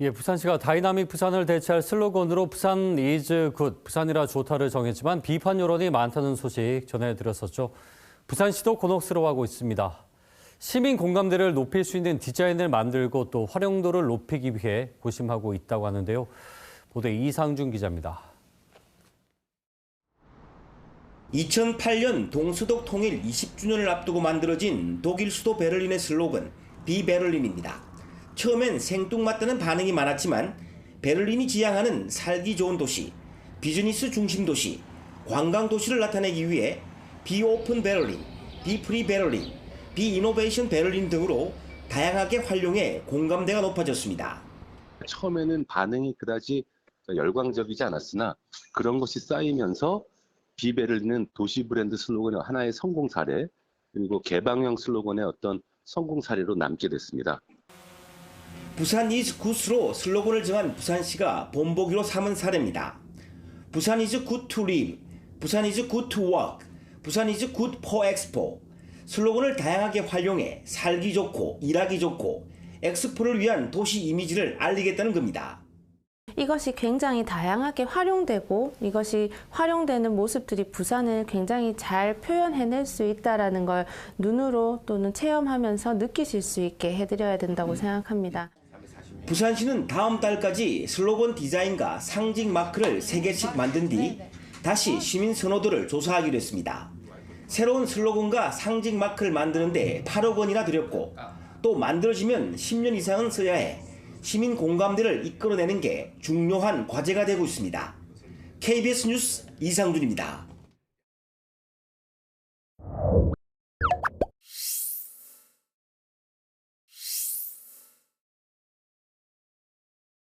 예, 부산시가 다이나믹 부산을 대체할 슬로건으로 부산 이즈 굿, 부산이라 좋다를 정했지만 비판 여론이 많다는 소식 전해드렸었죠. 부산시도 곤혹스러워하고 있습니다. 시민 공감대를 높일 수 있는 디자인을 만들고 또 활용도를 높이기 위해 고심하고 있다고 하는데요. 보도에 이상준 기자입니다. 2008년 동서독 통일 20주년을 앞두고 만들어진 독일 수도 베를린의 슬로건 비베를린입니다. 처음엔 생뚱맞다는 반응이 많았지만 베를린이 지향하는 살기 좋은 도시, 비즈니스 중심 도시, 관광 도시를 나타내기 위해 비오픈 베를린, 비프리 베를린, 비이노베이션 베를린 등으로 다양하게 활용해 공감대가 높아졌습니다. 처음에는 반응이 그다지 열광적이지 않았으나 그런 것이 쌓이면서 비베를린은 도시 브랜드 슬로건의 하나의 성공 사례 그리고 개방형 슬로건의 어떤 성공 사례로 남게 됐습니다. 부산 이즈 굿으로 슬로건을 정한 부산시가 본보기로 삼은 사례입니다. 부산 이즈 굿 투 리브, 부산 이즈 굿 투 워크, 부산 이즈 굿 포 엑스포. 슬로건을 다양하게 활용해 살기 좋고 일하기 좋고 엑스포를 위한 도시 이미지를 알리겠다는 겁니다. 이것이 굉장히 다양하게 활용되고 이것이 활용되는 모습들이 부산을 굉장히 잘 표현해낼 수 있다라는 걸 눈으로 또는 체험하면서 느끼실 수 있게 해드려야 된다고 생각합니다. 부산시는 다음 달까지 슬로건 디자인과 상징 마크를 3개씩 만든 뒤 다시 시민 선호도를 조사하기로 했습니다. 새로운 슬로건과 상징 마크를 만드는데 8억 원이나 들였고 또 만들어지면 10년 이상은 써야 해 시민 공감대를 이끌어내는 게 중요한 과제가 되고 있습니다. KBS 뉴스 이상준입니다.